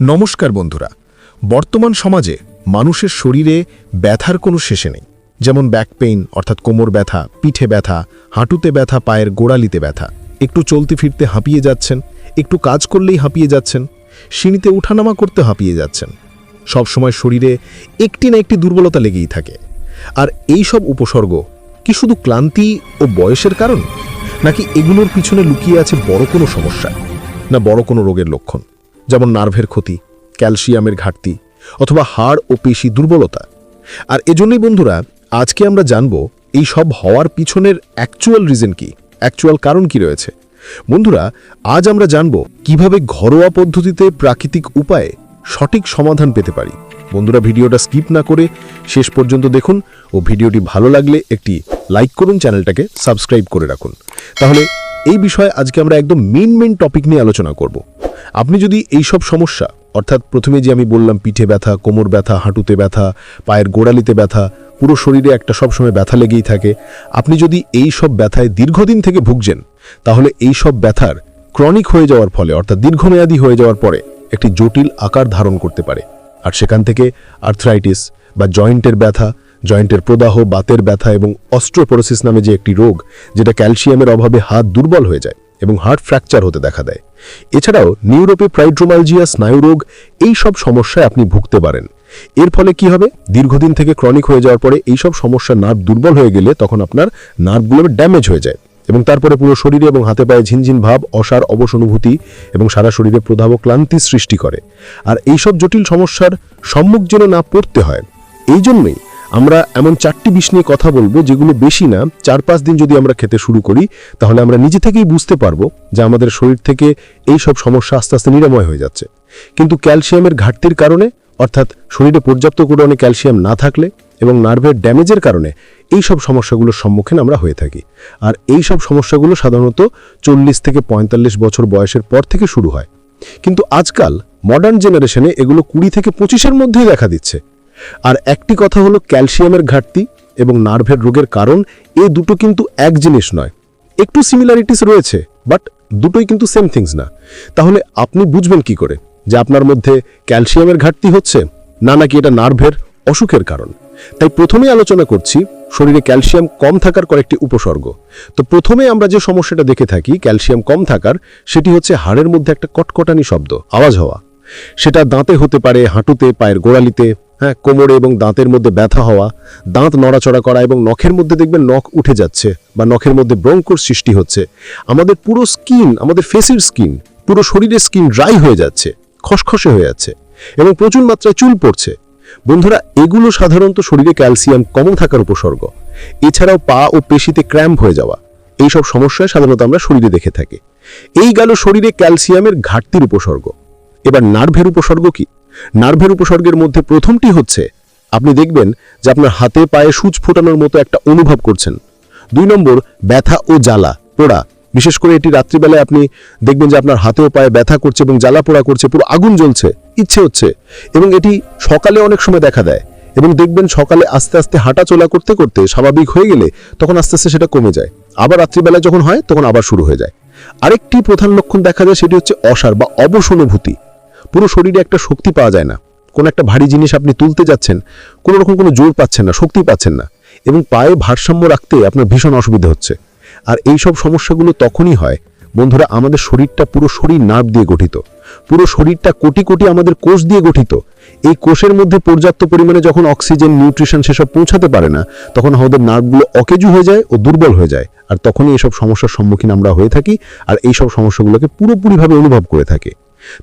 নমস্কার বন্ধুরা। বর্তমান সমাজে মানুষের শরীরে ব্যথার কোনো শেষে নেই। যেমন ব্যাক পেইন অর্থাৎ কোমর ব্যথা, পিঠে ব্যথা, হাঁটুতে ব্যথা, পায়ের গোড়ালিতে ব্যথা। একটু চলতে ফিরতে হাঁপিয়ে যাচ্ছেন, একটু কাজ করলেই হাঁপিয়ে যাচ্ছেন, সিঁড়িতে উঠানামা করতে হাঁপিয়ে যাচ্ছেন। সবসময় শরীরে একটি না একটি দুর্বলতা লেগেই থাকে। আর এই সব উপসর্গ কি শুধু ক্লান্তি ও বয়সের কারণ? নাকি এগুলোর পিছনে লুকিয়ে আছে বড় কোনো সমস্যা? না বড় কোনো রোগের লক্ষণ? যেমন নার্ভের ক্ষতি, ক্যালসিয়ামের ঘাটতি, অথবা হাড় ও পেশি দুর্বলতা। আর এজন্যই বন্ধুরা, আজকে আমরা জানব এই সব হওয়ার পিছনের অ্যাকচুয়াল রিজন কি অ্যাকচুয়াল কারণ কি রয়েছে। বন্ধুরা, আজ আমরা জানব কীভাবে ঘরোয়া পদ্ধতিতে প্রাকৃতিক উপায়ে সঠিক সমাধান পেতে পারি। বন্ধুরা, ভিডিওটা স্কিপ না করে শেষ পর্যন্ত দেখুন ও ভিডিওটি ভালো লাগলে একটি লাইক করুন, চ্যানেলটাকে সাবস্ক্রাইব করে রাখুন। তাহলে এই বিষয়ে আজকে আমরা একদম মেন মেন টপিক নিয়ে আলোচনা করব। আপনি যদি এই সব সমস্যা, অর্থাৎ প্রথমে যে আমি বললাম পিঠে ব্যথা, কোমর ব্যথা, হাঁটুতে ব্যথা, পায়ের গোড়ালিতে ব্যথা, পুরো শরীরে একটা সবসময় ব্যথা লেগেই থাকে, আপনি যদি এই সব ব্যথায় দীর্ঘদিন থেকে ভুগছেন, তাহলে এই সব ব্যথার ক্রনিক হয়ে যাওয়ার ফলে, অর্থাৎ দীর্ঘমেয়াদী হয়ে যাওয়ার পরে, একটি জটিল আকার ধারণ করতে পারে। আর সেখান থেকে আর্থ্রাইটিস বা জয়েন্টের ব্যথা জয়েন্টের প্রদাহ, বাতের ব্যথা এবং অস্ট্রোপোরোসিস নামে যে একটি রোগ, যেটা ক্যালসিয়ামের অভাবে হাত দুর্বল হয়ে যায় এবং হার্ট ফ্র্যাকচার হতে দেখা দেয়। এছাড়াও নিউরোপে প্রাইড্রোমালজিয়া স্নায়ুরোগ এই সব সমস্যায় আপনি ভুগতে পারেন। এর ফলে কি হবে? দীর্ঘদিন থেকে ক্রনিক হয়ে যাওয়ার পরে এই সব সমস্যার নার্ভ দুর্বল হয়ে গেলে তখন আপনার নার্ভগুলো ড্যামেজ হয়ে যায় এবং তারপরে পুরো শরীরে এবং হাতে পায়ে ঝিনঝিন ভাব, অসার, অবশ অনুভূতি এবং সারা শরীরে প্রধাব ক্লান্তি সৃষ্টি করে। আর এই সব জটিল সমস্যার সম্মুখ যেন না পড়তে হয়, এই জন্যই আমরা এমন চারটি বিষ নিয়ে কথা বলব যেগুলো বেশি না, চার পাঁচ দিন যদি আমরা খেতে শুরু করি, তাহলে আমরা নিজে থেকেই বুঝতে পারব যে আমাদের শরীর থেকে এই সব সমস্যা আস্তে আস্তে নিরাময় হয়ে যাচ্ছে। কিন্তু ক্যালসিয়ামের ঘাটতির কারণে, অর্থাৎ শরীরে পর্যাপ্ত পরিমাণে ক্যালসিয়াম না থাকলে এবং নার্ভের ড্যামেজের কারণে এই সব সমস্যাগুলোর সম্মুখীন আমরা হয়ে থাকি। আর এই সব সমস্যাগুলো সাধারণত চল্লিশ থেকে পঁয়তাল্লিশ বছর বয়সের পর থেকে শুরু হয়। কিন্তু আজকাল মডার্ন জেনারেশনে এগুলো কুড়ি থেকে পঁচিশের মধ্যেই দেখা দিচ্ছে। আর একটি কথা হলো ক্যালসিয়ামের ঘাটতি এবং নার্ভের রোগের কারণ এ দুটো কিন্তু এক জিনিস নয়। একটু সিমিলারিটিস রয়েছে বাট দুটোই কিন্তু সেম থিংস না। তাহলে আপনি বুঝবেন কি করে যে আপনার মধ্যে ক্যালসিয়ামের ঘাটতি হচ্ছে না নাকি এটা নার্ভের অসুখের কারণ? তাই প্রথমে আলোচনা করছি, শরীরে ক্যালসিয়াম কম থাকার কয়েকটি উপসর্গ। তো প্রথমে আমরা যে সমস্যাটা দেখে থাকি, ক্যালসিয়াম কম থাকার, সেটি হচ্ছে হাড়ের মধ্যে একটা কটকটানি শব্দ, আওয়াজ হওয়া। সেটা দাঁতে হতে পারে, হাঁটুতে, পায়ের গোড়ালিতে হ্যাঁ কোমরে এবং দাঁতের মধ্যে ব্যথা হওয়া, দাঁত নড়াচড়া করা এবং নখের মধ্যে দেখবেন নখ উঠে যাচ্ছে বা নখের মধ্যে ব্রঙ্কর সৃষ্টি হচ্ছে। আমাদের পুরো স্কিন, আমাদের ফেসের স্কিন, পুরো শরীরের স্কিন ড্রাই হয়ে যাচ্ছে, খসখসে হয়ে যাচ্ছে এবং প্রচুর মাত্রায় চুল পড়ছে। বন্ধুরা, এগুলো সাধারণত শরীরে ক্যালসিয়াম কম থাকার উপসর্গ। এছাড়াও পা ও পেশিতে ক্র্যাম্প হয়ে যাওয়া, এইসব সমস্যায় সাধারণত আমরা শরীরে দেখে থাকি। এই গেল শরীরে ক্যালসিয়ামের ঘাটতির উপসর্গ। এবার নার্ভের উপসর্গ কি? নার্ভের উপসর্গের মধ্যে প্রথমটি হচ্ছে, আপনি দেখবেন যে আপনার হাতে পায়ে সূচ ফোটানোর মতো একটা অনুভব করছেন। দুই নম্বর, ব্যথা ও জ্বালা, পোড়া। বিশেষ করে এটি রাত্রিবেলায় আপনি দেখবেন যে আপনার হাতে ও পায়ে ব্যথা করছে এবং জ্বালা পোড়া করছে, পুরো আগুন জ্বলছে, ইচ্ছে হচ্ছে। এবং এটি সকালে অনেক সময় দেখা দেয়। এবং দেখবেন সকালে আস্তে আস্তে হাঁটা চলা করতে করতে স্বাভাবিক হয়ে গেলে তখন আস্তে আস্তে সেটা কমে যায়। আবার রাত্রিবেলায় যখন হয়, তখন আবার শুরু হয়ে যায়। আরেকটি প্রধান লক্ষণ দেখা যায়, সেটি হচ্ছে অসার বা অবশ অনুভূতি। পুরো শরীরে একটা শক্তি পাওয়া যায় না। কোনো একটা ভারী জিনিস আপনি তুলতে যাচ্ছেন, কোনো রকম কোনো জোর পাচ্ছেন না, শক্তি পাচ্ছেন না, এবং পায়ে ভারসাম্য রাখতে আপনার ভীষণ অসুবিধা হচ্ছে। আর এই সব সমস্যাগুলো তখনই হয়, বন্ধুরা, আমাদের শরীরটা পুরো শরীর নার্ভ দিয়ে গঠিত। পুরো শরীরটা কোটি কোটি আমাদের কোষ দিয়ে গঠিত। এই কোষের মধ্যে পর্যাপ্ত পরিমাণে যখন অক্সিজেন নিউট্রিশন সেসব পৌঁছাতে পারে না, তখন আমাদের নার্ভগুলো অকেজু হয়ে যায় ও দুর্বল হয়ে যায়। আর তখনই এইসব সমস্যার সম্মুখীন আমরা হয়ে থাকি, আর এই সব সমস্যাগুলোকে পুরোপুরিভাবে অনুভব করে থাকি।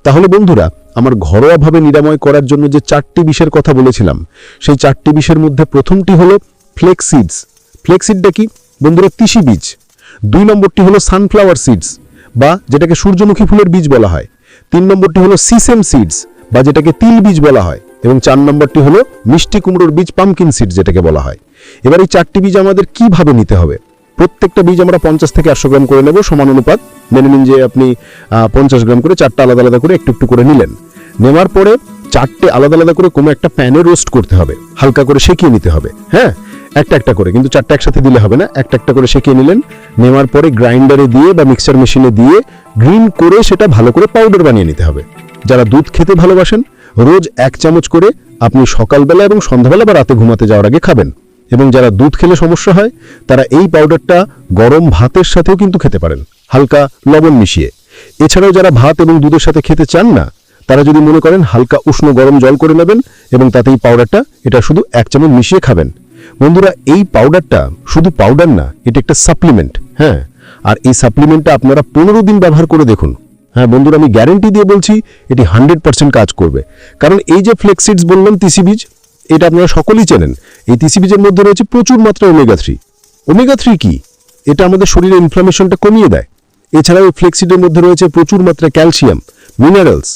তাহলে বন্ধুরা আমার ঘরোয়াভাবে নিরাময় করার জন্য যে চারটি বিষের কথা বলেছিলাম, সেই চারটি বিষের মধ্যে প্রথমটি হলো ফ্লেক্সিডস ফ্লেক্সিডটা কি? বন্ধুরা, তিসি বীজ। দুই নম্বরটি হলো সানফ্লাওয়ার সিডস বা যেটাকে সূর্যমুখী ফুলের বীজ বলা হয়। তিন নম্বরটি হলো সিসেম সিডস বা যেটাকে তিল বীজ বলা হয়। এবং চার নম্বরটি হলো মিষ্টি কুমড়োর বীজ পামকিন সিড যেটাকে বলা হয়। এবার এই চারটি বীজ আমাদের কীভাবে নিতে হবে? প্রত্যেকটা বীজ আমরা পঞ্চাশ থেকে একশো গ্রাম করে নেব, সমান অনুপাত। মেনে নিন যে আপনি পঞ্চাশ গ্রাম করে চারটা আলাদা আলাদা করে একটু একটু করে নিলেন। নেওয়ার পরে চারটে আলাদা আলাদা করে কোনো একটা প্যানে রোস্ট করতে হবে। হালকা করে সেকিয়ে নিতে হবে। হ্যাঁ? একটা একটা করে। কিন্তু চারটা একসাথে দিলে হবে না। একটা একটা করে সেকিয়ে নিলেন। নেওয়ার পরে গ্রাইন্ডারে দিয়ে বা মিক্সার মেশিনে দিয়ে গ্রিন করে সেটা ভালো করে পাউডার বানিয়ে নিতে হবে। যারা দুধ খেতে ভালোবাসেন, রোজ এক চামচ করে আপনি সকালবেলা এবং সন্ধ্যাবেলা বা রাতে ঘুমাতে যাওয়ার আগে খাবেন। এবং যারা দুধ খেলে সমস্যা হয়, তারা এই পাউডারটা গরম ভাতের সাথেও কিন্তু খেতে পারেন। হালকা লবণ মিশিয়ে। এছাড়াও যারা ভাত এবং দুধের সাথে খেতে চান না তারা যদি মনে করেন হালকা উষ্ণ গরম জল করে নেবেন এবং তাতে এই পাউডারটা এটা শুধু এক চামচ মিশিয়ে খাবেন। বন্ধুরা, এই পাউডারটা শুধু পাউডার না, এটা একটা সাপ্লিমেন্ট হ্যাঁ? আর এই সাপ্লিমেন্টটা আপনারা পনেরো দিন ব্যবহার করে দেখুন। হ্যাঁ বন্ধুরা, আমি গ্যারেন্টি দিয়ে বলছি, এটি হান্ড্রেড পার্সেন্ট কাজ করবে। কারণ এই যে ফ্লেক্সিডস বললাম, তিসি বীজ, এটা আপনারা সকলেই চেনেন। এই তিসি বীজের মধ্যে রয়েছে প্রচুর মাত্রায় ওমেগা থ্রি ওমেগা থ্রি কি? এটা আমাদের শরীরে ইনফ্লামেশনটা কমিয়ে দেয়। এছাড়াও এই ফ্লেক্সিডের মধ্যে রয়েছে প্রচুর মাত্রায় ক্যালসিয়াম মিনারেলস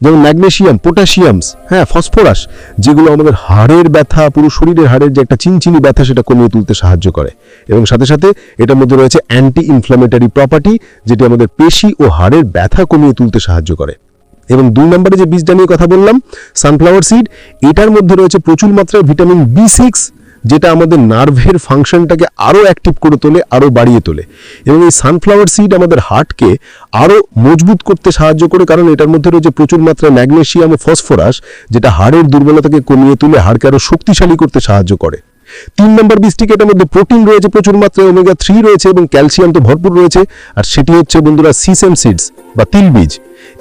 যেমন ম্যাগনেসিয়াম পটাশিয়ামস হ্যাঁ ফসফরাস, যেগুলো আমাদের হাড়ের ব্যথা, পুরো শরীরের হাড়ের যে একটা চিনচিনি ব্যথা, সেটা কমিয়ে তুলতে সাহায্য করে। এবং সাথে সাথে এটার মধ্যে রয়েছে অ্যান্টি ইনফ্লামেটারি প্রপার্টি যেটি আমাদের পেশি ও হাড়ের ব্যথা কমিয়ে তুলতে সাহায্য করে। এবং দুই নম্বরে যে বীজটা নিয়ে কথা বললাম সানফ্লাওয়ার সিড এটার মধ্যে রয়েছে প্রচুর মাত্রায় ভিটামিন বি সিক্স যেটা আমাদের নার্ভের ফাংশনটাকে আরও অ্যাক্টিভ করে তোলে আরও বাড়িয়ে তোলে। এবং এই সানফ্লাওয়ার সিড আমাদের হার্টকে আরও মজবুত করতে সাহায্য করে, কারণ এটার মধ্যে রয়েছে প্রচুর মাত্রায় ম্যাগনেসিয়াম ও ফসফরাস, যেটা হাড়ের দুর্বলতাকে কমিয়ে তুলে হাড়কে আরও শক্তিশালী করতে সাহায্য করে। তিন নম্বর বীজটিকে এটার মধ্যে প্রোটিন রয়েছে, প্রচুর মাত্রায় ওমেগা থ্রি রয়েছে এবং ক্যালসিয়াম তো ভরপুর রয়েছে। আর সেটি হচ্ছে বন্ধুরা সিসেম সিডস বা তিল বীজ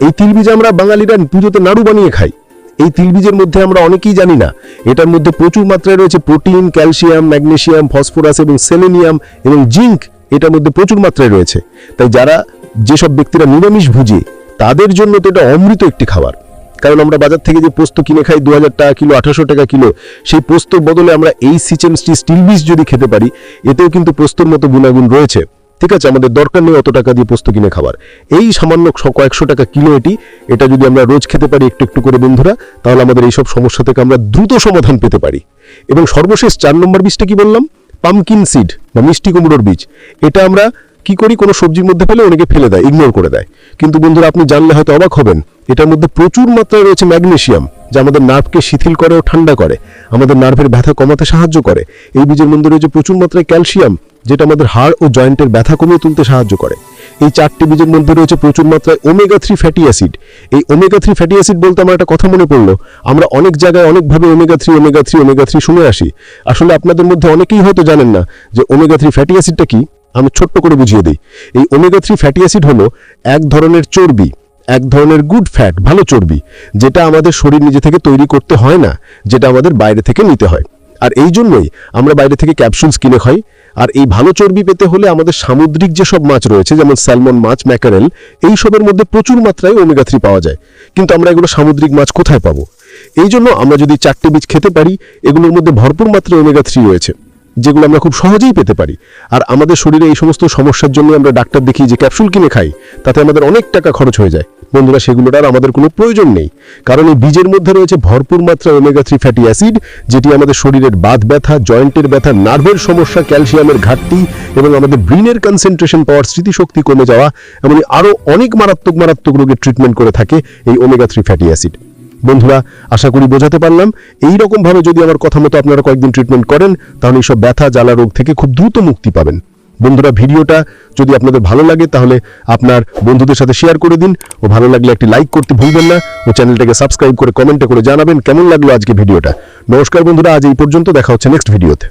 এই তিল বীজ আমরা বাঙালিরা পুজোতে নাড়ু বানিয়ে খাই। এই তিলবীজের মধ্যে আমরা অনেকেই জানি না। এটার মধ্যে প্রচুর মাত্রায় রয়েছে প্রোটিন, ক্যালসিয়াম ম্যাগনেশিয়াম ফসফরাস এবং সেলেনিয়াম এবং জিঙ্ক এটার মধ্যে প্রচুর মাত্রায় রয়েছে। তাই যারা যেসব ব্যক্তিরা নিরামিষ ভুজে, তাদের জন্য তো এটা অমৃত একটি খাবার। কারণ আমরা বাজার থেকে যে পোস্ত কিনে খাই দু হাজার টাকা কিলো, আঠারোশো টাকা কিলো, সেই পোস্তর বদলে আমরা এই সিচেমসটি স্টিল বীজ যদি খেতে পারি, এতেও কিন্তু পোস্তর মতো গুণাগুণ রয়েছে। ঠিক আছে, আমাদের দরকার নেই অত টাকা দিয়ে পোস্ত কিনে খাবার। এই সামান্য কয়েকশো টাকা কিলো এটি, এটা যদি আমরা রোজ খেতে পারি একটু একটু করে বন্ধুরা, তাহলে আমাদের এইসব সমস্যা থেকে আমরা দ্রুত সমাধান পেতে পারি। এবং সর্বশেষ চার নম্বর বীজটা কি বললাম? পামকিন সিড বা মিষ্টি কুমড়োর বীজ। এটা আমরা কি করি? কোনো সবজির মধ্যে ফেলে অনেকে ফেলে দেয় ইগনোর করে দেয়। কিন্তু বন্ধুরা, আপনি জানলে হয়তো অবাক হবেন এটার মধ্যে প্রচুর মাত্রায় রয়েছে ম্যাগনেসিয়াম যা আমাদের নার্ভকে শিথিল করে ও ঠান্ডা করে, আমাদের নার্ভের ব্যথা কমাতে সাহায্য করে। এই বীজের মধ্যে রয়েছে প্রচুর মাত্রায় ক্যালসিয়াম, যেটা আমাদের হাড় ও জয়েন্টের ব্যথা কমিয়ে তুলতে সাহায্য করে। এই চারটি বীজের মধ্যে রয়েছে প্রচুর মাত্রায় ওমেগা থ্রি ফ্যাটি অ্যাসিড এই ওমেগা থ্রি ফ্যাটি অ্যাসিড বলতে আমার একটা কথা মনে পড়ল, আমরা অনেক জায়গায় অনেকভাবে omega three omega three omega three শুনে আসি। আসলে আপনাদের মধ্যে অনেকেই হয়তো জানেন না যে ওমেগা থ্রি ফ্যাটি অ্যাসিডটা কি? আমি ছোট্ট করে বুঝিয়ে দিই। এই ওমেগা থ্রি ফ্যাটি অ্যাসিড হলো এক ধরনের চর্বি এক ধরনের গুড ফ্যাট ভালো চর্বি, যেটা আমাদের শরীর নিজে থেকে তৈরি করতে হয় না, যেটা আমাদের বাইরে থেকে নিতে হয়। আর এই জন্যই আমরা বাইরে থেকে ক্যাপসুলস কিনে খাই। আর এই ভালো চর্বি পেতে হলে আমাদের সামুদ্রিক যেসব মাছ রয়েছে, যেমন স্যালমন মাছ ম্যাকারেল এই সবের মধ্যে প্রচুর মাত্রায় ওমেগা থ্রি পাওয়া যায়। কিন্তু আমরা এগুলো সামুদ্রিক মাছ কোথায় পাবো? এই জন্য আমরা যদি চারটে বীজ খেতে পারি, এগুলোর মধ্যে ভরপুর মাত্রায় ওমেগা থ্রি রয়েছে, যেগুলো আমরা খুব সহজেই পেতে পারি। আর আমাদের শরীরে এই সমস্ত সমস্যার জন্য আমরা ডাক্তার দেখি যে ক্যাপসুল কিনে খাই, তাতে আমাদের অনেক টাকা খরচ হয়ে যায়। বন্ধুরা সেগুলোর আর আমাদের কোনো প্রয়োজন নেই। কারণ এই বীজের মধ্যে রয়েছে ভরপুর মাত্রায় ওমেগা থ্রি ফ্যাটি অ্যাসিড যেটি আমাদের শরীরের বাত ব্যথা, জয়েন্টের ব্যথা নার্ভের সমস্যা ক্যালসিয়ামের ঘাটতি এবং আমাদের ব্রেনের কনসেন্ট্রেশন পাওয়ার স্মৃতিশক্তি কমে যাওয়া এমনই আরও অনেক মারাত্মক মারাত্মক রোগের ট্রিটমেন্ট করে থাকে এই ওমেগা থ্রি ফ্যাটি অ্যাসিড বন্ধুরা, আশা করি বোঝাতে পারলাম। এই রকম ভাবে যদি আমার কথা মতো আপনারা কয়েকদিন ট্রিটমেন্ট করেন, তাহলে এইসব ব্যথা, জ্বালা রোগ থেকে খুব দ্রুত মুক্তি পাবেন। বন্ধুরা, ভিডিওটা যদি আপনাদের ভালো লাগে, তাহলে আপনার বন্ধুদের সাথে শেয়ার করে দিন। ও ভালো লাগলে একটি লাইক করতে ভুলবেন না। ও চ্যানেলটাকে সাবস্ক্রাইব করে কমেন্টে করে জানাবেন কেমন লাগল আজকে ভিডিওটা। নমস্কার বন্ধুরা, আজ এই পর্যন্ত। দেখা হচ্ছে নেক্সট ভিডিওতে